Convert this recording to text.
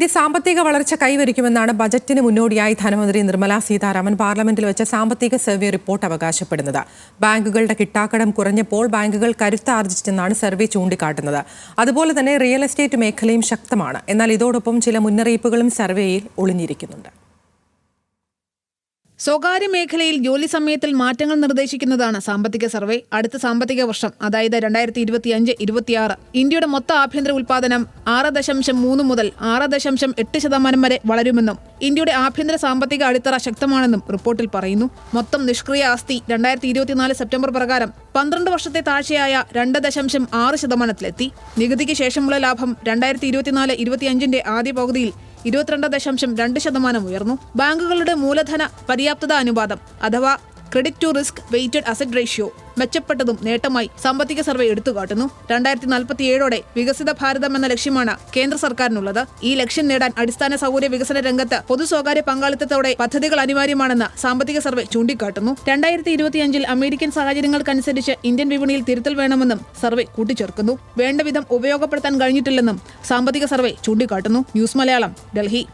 India സാമ്പത്തിക വളർച്ച കൈവരിക്കുമെന്നാണ് ബജറ്റിന് മുന്നോടിയായി ധനമന്ത്രി നിർമ്മല സീതാരാമൻ പാർലമെന്റിൽ വെച്ച സാമ്പത്തിക സർവേ റിപ്പോർട്ട് അവകാശപ്പെടുന്നത്. ബാങ്കുകളുടെ കിട്ടാക്കടം കുറഞ്ഞപ്പോൾ ബാങ്കുകൾ കരുത്താർജിച്ചെന്നാണ് സർവേ ചൂണ്ടിക്കാട്ടുന്നത്. അതുപോലെ തന്നെ റിയൽ എസ്റ്റേറ്റ് മേഖലയും ശക്തമാണ്. എന്നാൽ ഇതോടൊപ്പം ചില മുന്നറിയിപ്പുകളും സർവേയിൽ ഒളിഞ്ഞിരിക്കുന്നുണ്ട്. സ്വകാര്യ മേഖലയിൽ ജോലി സമയത്തിൽ മാറ്റങ്ങൾ നിർദ്ദേശിക്കുന്നതാണ് സാമ്പത്തിക സർവേ. അടുത്ത സാമ്പത്തിക വർഷം അതായത് രണ്ടായിരത്തി ഇരുപത്തിയഞ്ച് ഇരുപത്തിയാറ് ഇന്ത്യയുടെ മൊത്ത ആഭ്യന്തര ഉൽപാദനം ആറ് ദശാംശം മൂന്ന് മുതൽ ആറ് ദശാംശം എട്ട് ശതമാനം വരെ വളരുമെന്നും ഇന്ത്യയുടെ ആഭ്യന്തര സാമ്പത്തിക അടിത്തറ ശക്തമാണെന്നും റിപ്പോർട്ടിൽ പറയുന്നു. മൊത്തം നിഷ്ക്രിയ ആസ്തി രണ്ടായിരത്തി ഇരുപത്തിനാല് സെപ്റ്റംബർ പ്രകാരം പന്ത്രണ്ട് വർഷത്തെ താഴ്ചയായ രണ്ട് ദശാംശം ആറ് ശതമാനത്തിലെത്തി. നികുതിക്ക് ശേഷമുള്ള ലാഭം രണ്ടായിരത്തി ഇരുപത്തിനാല് ഇരുപത്തിയഞ്ചിന്റെ ആദ്യ പകുതിയിൽ ഇരുപത്തിരണ്ട് ദശാംശം രണ്ട് ശതമാനം ഉയർന്നു. ബാങ്കുകളുടെ മൂലധന പര്യാപ്തത അനുപാതം അഥവാ credit to risk weighted asset ratio മെച്ചപ്പെട്ടതും നേട്ടമായി സാമ്പത്തിക സർവേ എടുത്തുകാട്ടുന്നു. രണ്ടായിരത്തി നാൽപ്പത്തിയേഴോടെ വികസിത ഭാരതം എന്ന ലക്ഷ്യമാണ് കേന്ദ്ര സർക്കാരിനുള്ളത്. ഈ ലക്ഷ്യം നേടാൻ അടിസ്ഥാന സൗകര്യ വികസന രംഗത്ത് പൊതു സ്വകാര്യ പങ്കാളിത്തത്തോടെ പദ്ധതികൾ അനിവാര്യമാണെന്ന് സാമ്പത്തിക സർവേ ചൂണ്ടിക്കാട്ടുന്നു. രണ്ടായിരത്തി ഇരുപത്തിയഞ്ചിൽ അമേരിക്കൻ സാഹചര്യങ്ങൾക്കനുസരിച്ച് ഇന്ത്യൻ വിപണിയിൽ തിരുത്തൽ വേണമെന്നും സർവേ കൂട്ടിച്ചേർക്കുന്നു. വേണ്ടവിധം ഉപയോഗപ്പെടുത്താൻ കഴിഞ്ഞിട്ടില്ലെന്നും സാമ്പത്തിക സർവേ ചൂണ്ടിക്കാട്ടുന്നു. ന്യൂസ് മലയാളം ഡൽഹി.